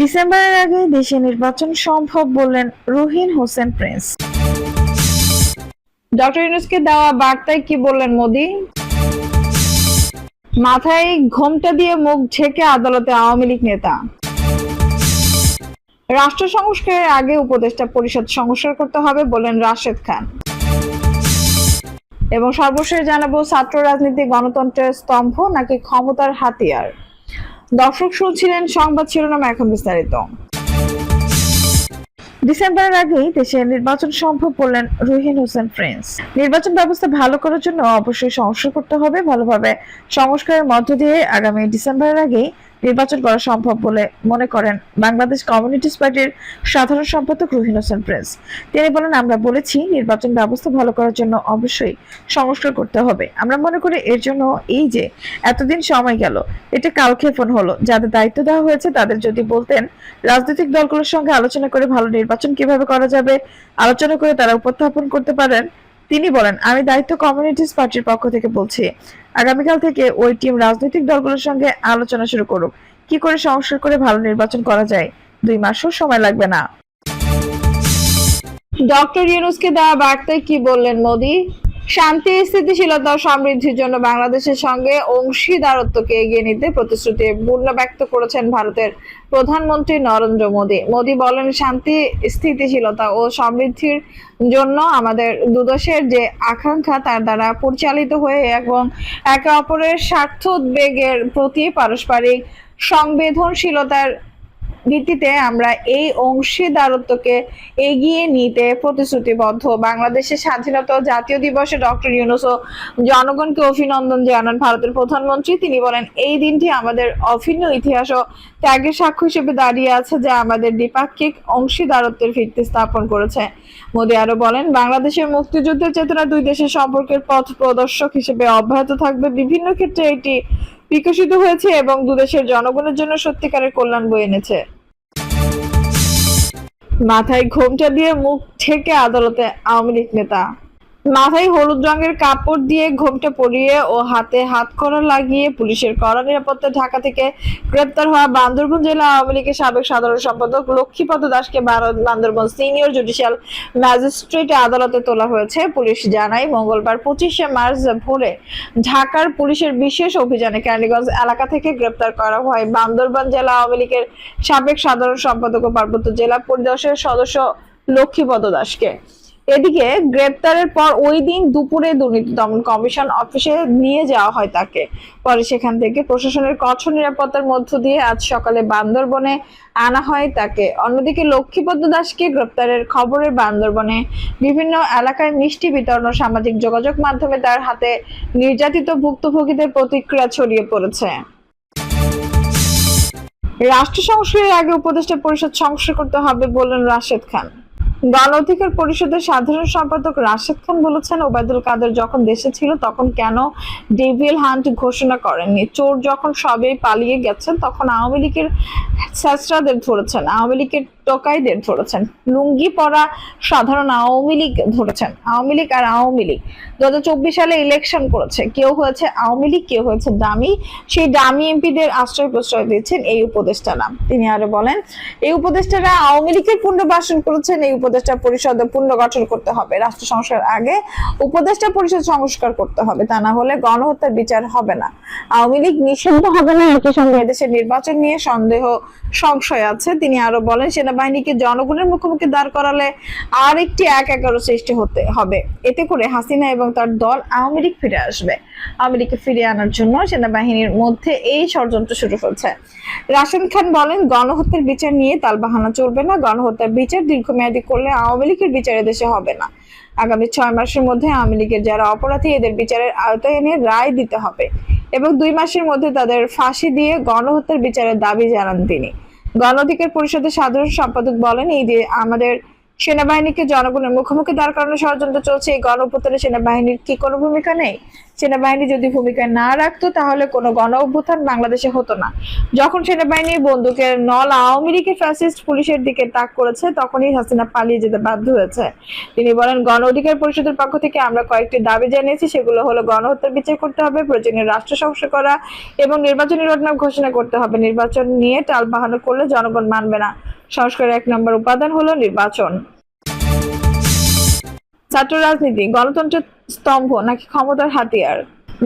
ডিসেম্বরের আগে দেশে নির্বাচন সম্ভব বললেন রুহিন হোসেন প্রিন্স। ডক্টর ইউনুসকে দেওয়া বার্তায় কি বললেন মোদি? মাথায় ঘোমটা দিয়ে মুখ ঢেকে আদালতে আওয়ামী লীগ নেতা। রাষ্ট্র সংস্কারের আগে উপদেষ্টা পরিষদ সংস্কার করতে হবে বলেন রাশেদ খান। এবং সর্বশেষ জানাব, ছাত্র রাজনীতি গণতন্ত্রের স্তম্ভ নাকি ক্ষমতার হাতিয়ার? দর্শক শুনছিলেন সংবাদ শিরোনাম এখন বিস্তারিত। ডিসেম্বরের আগেই দেশে নির্বাচন সম্ভব বললেন রুহিন হোসেন প্রিন্স। নির্বাচন ব্যবস্থা ভালো করার জন্য অবশ্যই সংস্কার করতে হবে। ভালোভাবে সংস্কারের মধ্য দিয়ে আগামী ডিসেম্বরের আগেই নির্বাচন করা সম্ভব বলে মনে করেন বাংলাদেশ কমিউনিটিস পার্টির সাধারণ সম্পাদক রুহিন হোসেন প্রিন্স তিনি বলেন, আমরা বলেছি নির্বাচন ব্যবস্থা ভালো করার জন্য অবশ্যই সংস্কার করতে হবে। আমরা মনে করি এর জন্য এই যে এতদিন সময় গেল, এটা কালক্ষেপণ হলো। যাদের দায়িত্ব দেওয়া হয়েছে, তাদের যদি বলতেন রাজনৈতিক দলগুলোর সঙ্গে আলোচনা করে ভালো নির্বাচন কীভাবে করা যাবে, আলোচনা করে তারা উপস্থাপন করতে পারেন তিনি বলেন, আমি দায়িত্ব কমিউনিটিস পার্টির পক্ষ থেকে বলছি, আগামীকাল থেকে ওই টিম রাজনৈতিক দলগুলোর সঙ্গে আলোচনা শুরু করুক। কি করে সংস্কার করে ভালো নির্বাচন করা যায়? দুই মাসও সময় লাগবে না। ডক্টর ইউনুসকে দেওয়া বার্তায় কি বললেন মোদি? শান্তি, স্থিতিশীলতা সমৃদ্ধির জন্য বাংলাদেশের সঙ্গে অংশীদারত্বকে এগিয়ে নিতে প্রতিশ্রুতি পূর্ণ ব্যক্ত করেছেন ভারতের প্রধানমন্ত্রী নরেন্দ্র মোদী। মোদী বলেন, শান্তি, স্থিতিশীলতা ও সমৃদ্ধির জন্য আমাদের দুদেশের যে আকাঙ্ক্ষা তার দ্বারা পরিচালিত হয়ে এবং একে অপরের স্বার্থ উদ্বেগের প্রতি পারস্পরিক সংবেদনশীলতার ভিত্তিতে আমরা এই অংশীদারত্বকে এগিয়ে নিতে প্রতিশ্রুতিবদ্ধ। বাংলাদেশের স্বাধীনতা জাতীয় দিবসে ডক্টর ইউনুস ও জনগণকে অভিনন্দন জানান ভারতের প্রধানমন্ত্রী। তিনি বলেন, এই দিনটি আমাদের অভিন্ন ইতিহাস ও ত্যাগের সাক্ষ্য হিসেবে দাঁড়িয়ে আছে যা আমাদের দ্বিপাক্ষিক অংশীদারত্বের ভিত্তি স্থাপন করেছে। মোদী আরও বলেন, বাংলাদেশের মুক্তিযুদ্ধের চেতনা দুই দেশের সম্পর্কের পথ প্রদর্শক হিসেবে অব্যাহত থাকবে। বিভিন্ন ক্ষেত্রে এটি বিকশিত হয়েছে এবং দুদেশের জনগণের জন্য সত্যিকারের কল্যাণ বয়ে এনেছে। মাথায় ঘোমটা দিয়ে মুখ ঠেকে আদালতে আওয়ামী লীগ নেতা মাথায় হলুদ রঙের কাপড় দিয়ে ঘোমটা পরিয়ে ও হাতে হাত করা লাগিয়ে পুলিশের কড়া নিরাপত্তা ঢাকা থেকে গ্রেপ্তার হওয়া বান্দরবন জেলা আওয়ামী লীগের সাবেক সাধারণ সম্পাদক লক্ষ্মীপদ দাসকে বান্দরবান সিনিয়র জুডিশিয়াল ম্যাজিস্ট্রেট আদালতে তোলা হয়েছে। পুলিশ জানায়, মঙ্গলবার পঁচিশে মার্চ ভোরে ঢাকার পুলিশের বিশেষ অভিযানে ক্যান্ডিগঞ্জ এলাকা থেকে গ্রেপ্তার করা হয়। বান্দরবান জেলা আওয়ামী লীগের সাবেক সাধারণ সম্পাদক ও পার্বত্য জেলা পরিদর্শনের সদস্য লক্ষ্মীপদ দাসকে। এদিকে গ্রেপ্তারের পর ওই দিন দুপুরে দুর্নীতি দমন কমিশন অফিসে নিয়ে যাওয়া হয় তাকে। পরে সেখান থেকে প্রশাসনের কঠোর নিরাপত্তার মধ্য দিয়ে আজ সকালে বান্দরবনে আনা হয় তাকে। অন্যদিকে লক্ষ্মীপদ্ম দাসকে গ্রেপ্তারের খবরে বান্দরবনে বিভিন্ন এলাকায় মিষ্টি বিতরণ ও সামাজিক যোগাযোগ মাধ্যমে তার হাতে নির্যাতিত ভুক্তভোগীদের প্রতিক্রিয়া ছড়িয়ে পড়েছে। রাষ্ট্র সংস্কারের আগে উপদেষ্টা পরিষদ সংস্কার করতে হবে বললেন রাশেদ খান। গণ অধিকার পরিষদের সাধারণ সম্পাদক রাশেদ খান বলেছেন, ওবায়দুল কাদের যখন দেশে ছিল তখন কেন ডেভিল হান্ট ঘোষণা করেননি? চোর যখন সবে পালিয়ে গেছেন, তখন আওয়ামী লীগের স্যাসরাদের ধরেছেন, আওয়ামী লীগের টোকাইদের ধরেছেন, লুঙ্গি পরা সাধারণ আওয়ামী লীগ ধরেছেন, আওয়ামী লীগ আর আওয়ামী লীগ। দু সালে ইলেকশন করেছে কেউ হয়েছে আওয়ামী লীগ কেউ হয়েছে ডামি সেই ডামি এমপিদের আশ্রয় প্রশ্রয় দিয়েছেন এই উপদেষ্টারা। তিনি আরও বলেন, এই উপদেষ্টারা আওয়ামী লীগের পুনর্বাসন করেছেন, এই উপদেষ্টা পরিষদ পুনর্গঠন করতে হবে। রাষ্ট্র সংস্কার আগে উপদেষ্টা পরিষদ সংস্কার করতে হবে, তা না হলে গণহত্যার বিচার হবে না। আওয়ামী লীগ নিষিদ্ধ হবে না, একই সঙ্গে এদেশের নির্বাচন নিয়ে সন্দেহ, সংশয় আছে। তিনি আরও বলেন, সেনাবাহিনীকে জনগণের মুখোমুখি দাঁড় করালে আর একটি এক এগারো সৃষ্টি হতে হবে। এতে করে হাসিনা এবং তার দল আওয়ামী লীগ ফিরে আসবে। লীগকে ফিরিয়ে আনার জন্য সেনাবাহিনীর মধ্যে এই ষড়যন্ত্র শুরু হচ্ছে রাশেদ খান বলেন, গণহত্যার বিচার নিয়ে তালবাহানা চলবে না। গণহত্যার বিচার দীর্ঘমেয়াদী করলে আওয়ামী লীগের বিচার দেশে হবে না। আগামী ছয় মাসের মধ্যে আওয়ামী লীগের যারা অপরাধী, এদের বিচারের আওতায় এনে রায় দিতে হবে এবং দুই মাসের মধ্যে তাদের ফাঁসি দিয়ে গণহত্যার বিচারের দাবি জানান তিনি। গণ অধিকার পরিষদের সাধারণ সম্পাদক বলেন, এই যে আমাদের সেনাবাহিনীকে জনগণের মুখোমুখি দাঁড় করানোর ষড়যন্ত্র চলছে। এই গণ অভ্যুত্থানে সেনাবাহিনীর কি কোনো ভূমিকা নেই? সেনাবাহিনী যদি ভূমিকা না রাখতো, তাহলে কোনো গণ অভ্যুত্থান বাংলাদেশে হতো না। যখন সেনাবাহিনী বন্দুকের নল আওয়ামী লীগের ফ্যাসিস্ট পুলিশের দিকে তাক করেছে, তখনই হাসিনা পালিয়ে যেতে বাধ্য হয়েছে। তিনি বলেন, গণ অধিকার পরিষদের পক্ষ থেকে আমরা কয়েকটি দাবি জানিয়েছি। সেগুলো হলো গণহত্যার বিচার করতে হবে, প্রয়োজনীয় রাষ্ট্র সংস্কার করা এবং নির্বাচনী রোডম্যাপ ঘোষণা করতে হবে। নির্বাচন নিয়ে টাল বাহানো করলে জনগণ মানবে না। সংস্কারের এক নম্বর উপাদান হলো নির্বাচন। ছাত্র রাজনীতি গণতন্ত্রের স্তম্ভ নাকি ক্ষমতার হাতিয়ার?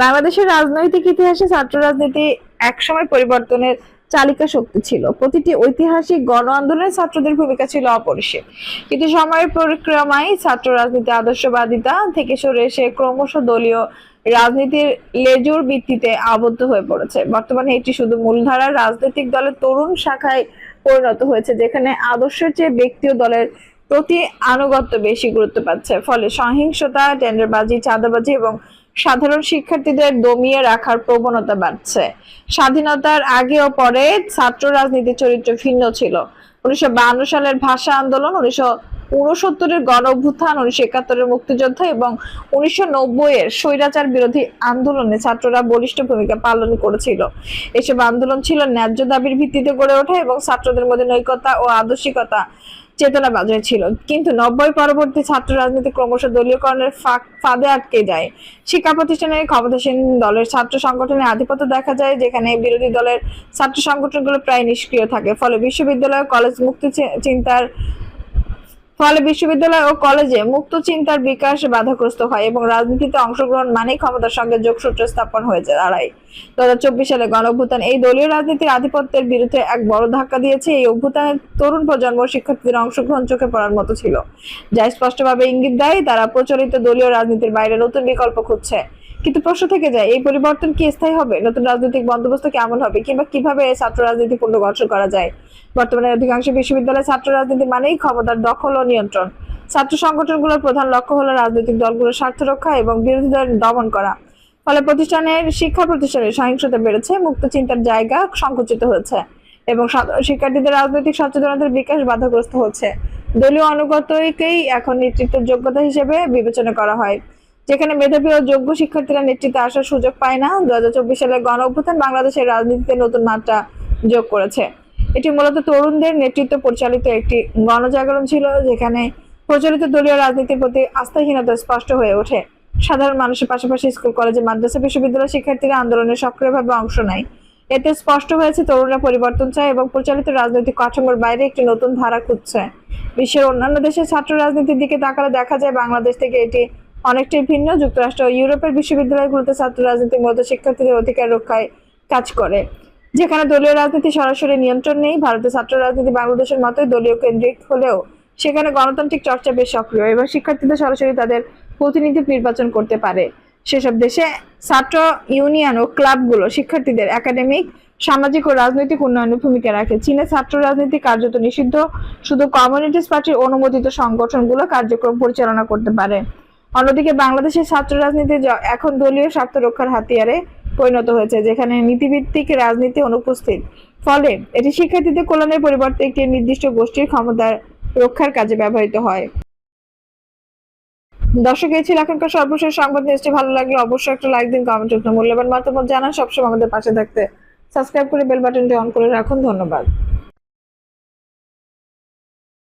বাংলাদেশের রাজনৈতিক ইতিহাসে ছাত্র রাজনীতি একসময় পরিবর্তনের চালিকা শক্তি ছিল। প্রতিটি ঐতিহাসিক গণ আন্দোলনে ছাত্রদের ভূমিকা ছিল অপরিসীম। কিন্তু সময়ের পরিক্রমায় ছাত্র রাজনীতি আদর্শবাদিতা থেকে সরে এসে ক্রমশ দলীয় রাজনীতির লেজুর ভিত্তিতে আবদ্ধ হয়ে পড়েছে। বর্তমানে এটি শুধু মূলধারার রাজনৈতিক দলের তরুণ শাখায় পরিণত হয়েছে, যেখানে আদর্শের চেয়ে ব্যক্তি ও দলের প্রতি আনুগত্য বেশি গুরুত্ব পাচ্ছে। ফলে সহিংসতা, টেন্ডারবাজি, চাঁদাবাজি এবং সাধারণ শিক্ষার্থীদের দমিয়ে রাখার প্রবণতা বাড়ছে। স্বাধীনতার আগে ও পরে ছাত্র রাজনীতির চরিত্র ভিন্ন ছিল। উনিশশো বায়ান্ন সালের ভাষা আন্দোলন, উনিশশো উনসত্তরের গণ অভ্যুত্থান উনিশশো একাত্তরের মুক্তিযুদ্ধ এবং উনিশশো নব্বই এর স্বৈরাচার বিরোধী আন্দোলনে ছাত্ররা বলিষ্ঠ ভূমিকা পালন করেছিল। এসব আন্দোলন ছিল ন্যায্য দাবির ভিত্তিতে গড়ে ওঠা এবং ছাত্রদের মধ্যে নৈকতা ও আদর্শিকতা চেতনা বাজারে ছিল। কিন্তু নব্বই পরবর্তী ছাত্র রাজনীতি ক্রমশ দলীয়করণের ফাঁদে আটকে যায়। শিক্ষা প্রতিষ্ঠানের ক্ষমতাসীন দলের ছাত্র সংগঠনের আধিপত্য দেখা যায়, যেখানে বিরোধী দলের ছাত্র সংগঠনগুলো প্রায় নিষ্ক্রিয় থাকে। ফলে বিশ্ববিদ্যালয় কলেজ মুক্তি চিন্তার ফলে বিশ্ববিদ্যালয় ও কলেজে মুক্ত চিন্তার বিকাশ বাধাগ্রস্ত হয় এবং রাজনীতিতে অংশগ্রহণ মানেই ক্ষমতার সঙ্গে যোগসূত্র স্থাপন হয়ে যায় দাঁড়ায়। দু হাজার চব্বিশ সালে গণ অভ্যুত্থান এই দলীয় রাজনীতির আধিপত্যের বিরুদ্ধে এক বড় ধাক্কা দিয়েছে। এই অভ্যুত্থানের তরুণ প্রজন্ম শিক্ষার্থীদের অংশগ্রহণ চোখে পড়ার মতো ছিল। যা স্পষ্টভাবে ইঙ্গিত দেয় তারা প্রচলিত দলীয় রাজনীতির বাইরে নতুন বিকল্প খুঁজছে। কিন্তু প্রশ্ন থেকে যায়, এই পরিবর্তন কি স্থায়ী হবে? নতুন রাজনৈতিক বন্দোবস্ত কেমন হবে? কিংবা কীভাবে ছাত্র রাজনীতি পুনর্গঠন করা যায়? বর্তমানে অধিকাংশ বিশ্ববিদ্যালয়ে ছাত্র রাজনীতি মানেই ক্ষমতার দখল ও নিয়ন্ত্রণ। ছাত্র সংগঠনগুলোর প্রধান লক্ষ্য হলো রাজনৈতিক দলগুলোর স্বার্থ রক্ষা এবং বিরোধীদের দমন করা। ফলে প্রতিষ্ঠানের শিক্ষা প্রতিষ্ঠানের সহিংসতা বেড়েছে, মুক্ত চিন্তার জায়গা সংকুচিত হয়েছে এবং শিক্ষার্থীদের রাজনৈতিক সচেতনতার বিকাশ বাধাগ্রস্ত হচ্ছে। দলীয় অনুগতকেই এখন নেতৃত্বের যোগ্যতা হিসেবে বিবেচনা করা হয়। যেখানে মেধাবী ও যোগ্য শিক্ষার্থীরা নেতৃত্বে আসার সুযোগ পায় না। দু হাজার চব্বিশ সালে গণ অভ্যুত্থান বাংলাদেশের রাজনীতিতে নতুন মাত্রা যোগ করেছে। এটি মূলত তরুণদের নেতৃত্ব পরিচালিত একটি গণজাগরণ ছিল, যেখানে প্রচলিত দলীয় রাজনীতির প্রতি আস্থাহীনতা স্পষ্ট হয়ে ওঠে। সাধারণ মানুষের পাশাপাশি স্কুল, কলেজে, মাদ্রাসা, বিশ্ববিদ্যালয় শিক্ষার্থীরা আন্দোলনে সক্রিয়ভাবে অংশ নেয়। এতে স্পষ্ট হয়েছে তরুণরা পরিবর্তন চায় এবং প্রচলিত রাজনৈতিক কাঠামোর বাইরে একটি নতুন ধারা খুঁজছে। বিশ্বের অন্যান্য দেশের ছাত্র রাজনীতির দিকে তাকালে দেখা যায়, বাংলাদেশ থেকে এটি অনেকটাই ভিন্ন। যুক্তরাষ্ট্র ইউরোপের বিশ্ববিদ্যালয়গুলোতে ছাত্র রাজনীতির মতো শিক্ষার্থীদের অধিকার রক্ষায় কাজ করে, যেখানে দলীয় রাজনীতি সরাসরি নিয়ন্ত্রণ নেই। ভারতের ছাত্র রাজনীতি বাংলাদেশের মতোই দলীয় কেন্দ্রিক হলেও সেখানে গণতান্ত্রিক চর্চা বেশ সক্রিয়। এবং শিক্ষার্থীদের সরাসরি তাদের প্রতিনিধি নির্বাচন করতে পারে। সেসব দেশে ছাত্র ইউনিয়ন ও ক্লাবগুলো শিক্ষার্থীদের একাডেমিক, সামাজিক ও রাজনৈতিক উন্নয়নে ভূমিকা রাখে। চীনে ছাত্র রাজনীতি কার্যত নিষিদ্ধ। শুধু কমিউনিস্ট পার্টির অনুমোদিত সংগঠনগুলো কার্যক্রম পরিচালনা করতে পারে। অন্যদিকে বাংলাদেশের ছাত্র রাজনীতি এখন দলীয় স্বার্থ রক্ষার হাতিয়ারে পরিণত হয়েছে, যেখানে নীতিভিত্তিক রাজনীতি অনুপস্থিত। ফলে এটি শিক্ষার্থীদের কল্যাণের পরিবর্তে একটি নির্দিষ্ট গোষ্ঠীর ক্ষমতার রক্ষার কাজে ব্যবহৃত হয়। দর্শক, এই ছিল এখনকার সর্বশেষ সংবাদ। নিউজটি ভালো লাগলে অবশ্যই একটা লাইক দিন কমেন্ট মূল্যবান মতামত জানান সবসময় আমাদের পাশে থাকতে। সাবস্ক্রাইব করে বেল বাটনটি অন করে রাখুন। ধন্যবাদ।